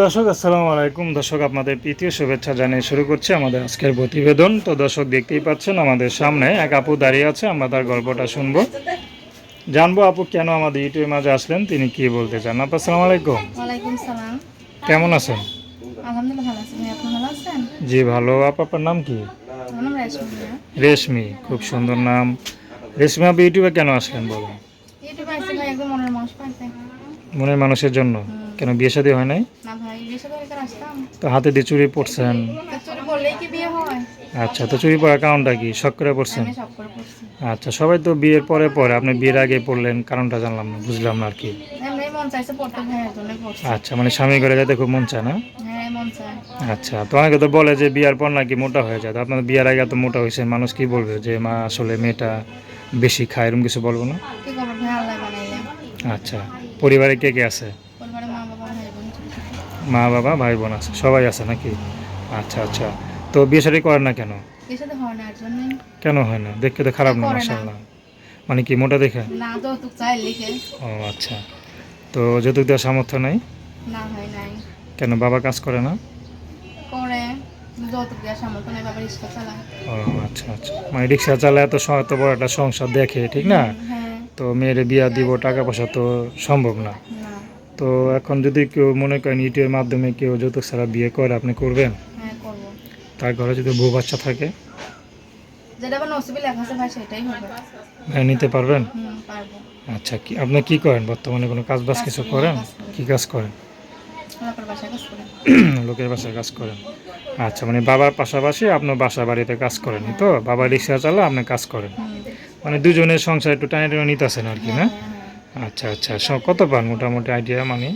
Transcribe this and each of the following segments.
দর্শক আসসালামু আলাইকুম। দর্শক আপনাদের প্রীতীয় শুভেচ্ছা জানিয়ে শুরু করছি আমাদের আজকের প্রতিবেদন। তো দর্শক দেখতেই পাচ্ছেন আমাদের সামনে এক আপু দাঁড়িয়ে আছে আমরা তার গল্পটা শুনব। জানব আপু কেন আমাদের ইউটিউবের মাঝে আসলেন তিনি কি বলতে চান? আপু আসসালামু আলাইকুম। ওয়ালাইকুম সালাম। কেমন আছেন? আলহামদুলিল্লাহ ভালো আছি। আপনি ভালো আছেন? জি ভালো। আপু আপনার নাম কি? রেশমি খুব সুন্দর নাম। রেশমি আপু ইউটিউবে কেন আসলেন বলুন? ভাই একদম মনের মানুষ পাইছে। মনের মানুষের জন্য? কেন বিয়ে শাদী হয় নাই? না ভাই আসতাম? তো হাতে দিয়ে চুরি পড়ছেন। চুরি বললেই কি বিয়ে হয়? আচ্ছা তো চুরি পড়ার কারণটা কি? শখ করে পড়ছেন? আচ্ছা সবাই তো বিয়ের পরে পরে আপনি বিয়ের আগে পড়লেন কারণটা জানলাম না বুঝলাম না আর কি। আচ্ছা মানে স্বামী করে যেতে খুব মন চায় না? হ্যাঁ আচ্ছা তো অনেকে তো বলে যে বিয়ার পর নাকি মোটা হয়ে যায়। তো আপনার বিয়ের আগে এত মোটা হয়েছে মানুষ কি বলবে যে মা আসলে মেয়েটা বেশি খায়? এরকম কিছু বলব না? আচ্ছা পরিবারে কে কে আছে? মা বাবা ভাই বোন আছে। সবাই আছে নাকি? আচ্ছা আচ্ছা তো বিয়ে শাড়ি করেন না কেন? হয় কেন হয় না? দেখতে তো খারাপ না। মাসাল্লাহ মানে কি মোটা দেখে? ও আচ্ছা তো যৌতুক দেওয়ার সামর্থ্য নেই? না ভাই নাই। কেন বাবা কাজ করে না? করে আচ্ছা আচ্ছা। মানে রিক্সা চালায় এত এত বড় একটা সংসার দেখে ঠিক না? হ্যাঁ। তো মেয়ের বিয়া দিব টাকা পয়সা তো সম্ভব না। তো এখন যদি কেউ মনে করেন ইউটিউবের মাধ্যমে কেউ যৌতুক ছাড়া বিয়ে করে আপনি করবেন? হ্যাঁ করব। তার ঘরে যদি বউ বাচ্চা থাকে? মেনে নিতে পারবেন? হুম পারব। আচ্ছা কি আপনি কি করেন বর্তমানে? কোনো কাজ বাজ কিছু করেন? কি কাজ করেন আপনার বাসায় কাজ করে লোকের বাসায় কাজ করেন। আচ্ছা মানে বাবার পাশাপাশি আপনার বাসা বাড়িতে কাজ করেন তো? বাবা রিক্সা চালা আপনি কাজ করেন। মানে দুজনের সংসার একটু টানে টানে নিতেছেন আর কি না? হ্যাঁ, হ্যাঁ, আচ্ছা আচ্ছা কত পান মোটামুটি আইডিয়া মানে।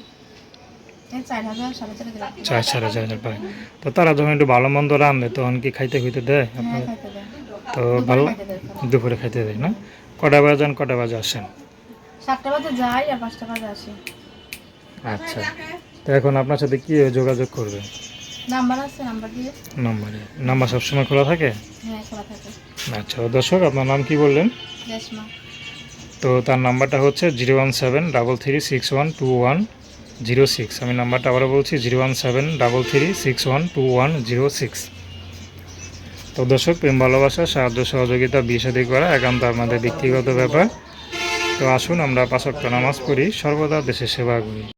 চার সাড়ে চার হাজার। পায়। তো তারা যখন একটু ভালো মন্দ রান্ধে তখন কি খাইতে খুঁইতে দেয় হ্যাঁ আপনার তো ভালো। দুপুরে খাইতে দেয় না? কটা বাজে যান কটা বাজে আসেন? সাতটা বাজে যাই আর পাঁচটা বাজে আসি। আচ্ছা। তো এখন আপনার সাথে কি যোগাযোগ করবে? নাম্বার আছে নাম্বার দিয়ে। নম্বরে। নাম্বার সবসময় খোলা থাকে? হ্যাঁ খোলা থাকে। আচ্ছা দর্শক আপনার নাম কি বললেন? রেশমা। তো তার নাম্বারটা হচ্ছে zero one seven double three six one two one zero six. আমি নাম্বারটা আবারও বলছি zero one seven double three six one two one zero six. তো দর্শক প্রেম ভালোবাসা সাহায্য সহযোগিতা বিয়ে শাদী করা একান্ত আমাদের ব্যক্তিগত ব্যাপার। তো আসুন আমরা পাঁচক্ত নামাজ পড়ি সর্বদা দেশের সেবা করি।